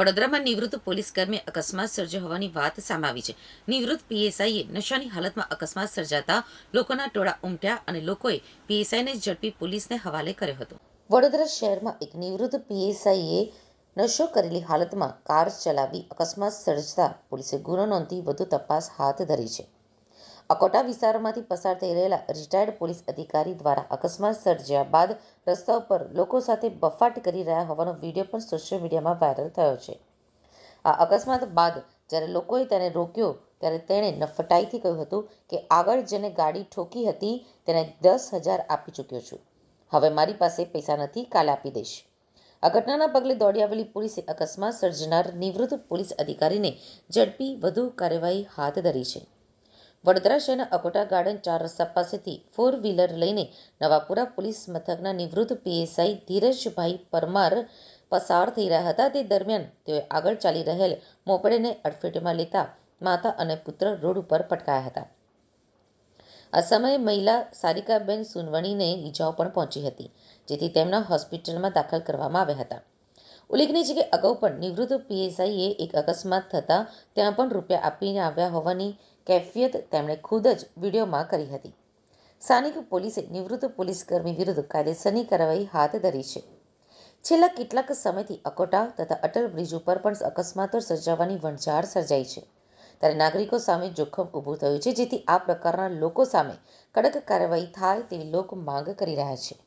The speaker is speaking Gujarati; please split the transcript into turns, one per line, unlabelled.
વડોદરામાં નિવૃત્ત પોલીસ કર્મી અકસ્માત સર્જ્યો હોવાની વાત સામે આવી છે. નિવૃત્ત પીએસઆઈએ નશાની હાલતમાં અકસ્માત સર્જાતા લોકોના ટોળા ઉમટ્યા અને લોકોએ પીએસઆઈને ઝડપી પોલીસને હવાલે કર્યો હતો. વડોદરા શહેરમાં એક નિવૃત્ત પીએસઆઈએ નશો કરેલી હાલતમાં કાર ચલાવી અકસ્માત સર્જતા પોલીસે ગુનો નોંધી વધુ તપાસ હાથ ધરી છે. અકોટા વિસ્તારમાંથી પસાર થઈ રહેલા રિટાયર્ડ પોલીસ અધિકારી દ્વારા અકસ્માત સર્જ્યા બાદ રસ્તા ઉપર લોકો સાથે બફાટ કરી રહ્યા હોવાનો વીડિયો પણ સોશિયલ મીડિયામાં વાયરલ થયો છે. આ અકસ્માત બાદ જ્યારે લોકોએ તેને રોક્યો, ત્યારે તેણે નફટાઈથી કહ્યું હતું કે આગળ જેને ગાડી ઠોકી હતી, તેને દસ હજાર આપી ચૂક્યો છું. હવે મારી પાસે પૈસા નથી, કાલે આપી દઈશ. આ ઘટનાના પગલે દોડી આવેલી પોલીસે અકસ્માત સર્જનાર નિવૃત્ત પોલીસ અધિકારીને ઝડપી વધુ કાર્યવાહી હાથ ધરી છે. વડોદરા શહેરના અકોટા ગાર્ડન ચાર રસ્તા પાસેથી ફોર વ્હીલર લઈને નવાપુરા પોલીસ મથકના નિવૃત્ત પીએસઆઈ ધીરજભાઈ પરમાર પસાર થઈ રહ્યા હતા. તે દરમિયાન તેઓએ આગળ ચાલી રહેલ મોપેડને અડફેટમાં લેતા માતા અને પુત્ર રોડ ઉપર પટકાયા હતા. આ સમયે મહિલા સારિકાબેન સુનવણીને ઈજાઓ પણ પહોંચી હતી, જેથી તેમના હોસ્પિટલમાં દાખલ કરવામાં આવ્યા હતા. ઉલ્લેખનીય છે કે અગાઉ પણ નિવૃત્ત પીએસઆઈએ એક અકસ્માત થતાં ત્યાં પણ રૂપિયા આપીને આવ્યા હોવાની કેફિયત તેમણે ખુદ જ વિડીયોમાં કરી હતી. સ્થાનિક પોલીસે નિવૃત્ત પોલીસકર્મી વિરુદ્ધ કાયદેસરની કાર્યવાહી હાથ ધરી છે. છેલ્લા કેટલાક સમયથી અકોટા તથા અટલ બ્રિજ ઉપર પણ અકસ્માતો સર્જાવાની વણઝાર સર્જાઈ છે. ત્યારે નાગરિકો સામે જોખમ ઊભું થયું છે, જેથી આ પ્રકારના લોકો સામે કડક કાર્યવાહી થાય તેવી લોક માંગ કરી રહ્યા છે.